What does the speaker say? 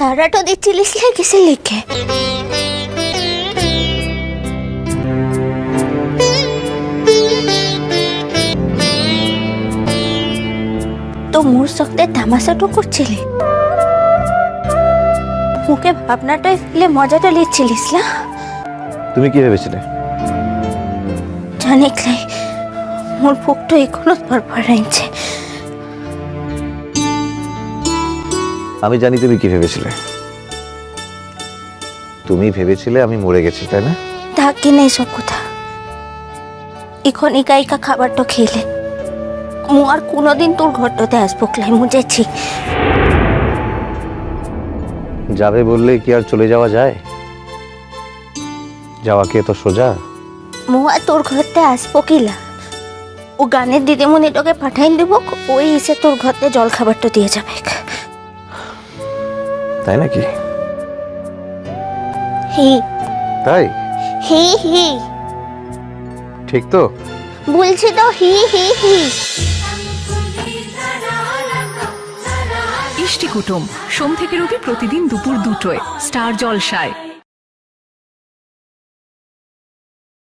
সারাটা দিচ্ছিলিস লে কিসে লিখে। তো মোর সঙ্গে তামাশাটো করছিলি? মুখে ভাবনাটা ফেলে মজাটা লিখছিলিস না? তুমি কি ভেবেছিলে? জানিকলাই মোর বুকটা এখনও ফরফরাইছে আমি জানি তুমি কি ভেবেছিলে। তুমি ভেবেছিলে আমি মরে গেছি তাই না? থাকি নেই সব কথা। এখন একা একা খাবারটা খেলে। মু আর কোনোদিন তোর ঘরটাতে আসব ক্লাই মুজেছি যাবে বললে কি আর চলে যাওয়া যায়? যাওয়া কি এত সোজা? মু আর তোর ঘরতে আসব কিলা ও গানের দিদিমণিটাকে পাঠাই দেবো ওই এসে তোর ঘরতে জল খাবারটা দিয়ে যাবে। তাই নাকি? হি। তাই? হি হি। ঠিক তো? বলছি তো হি হি হি। ইষ্টি কুটুম সোম থেকে রবি প্রতিদিন দুপুর দুটোয় স্টার জলসায়।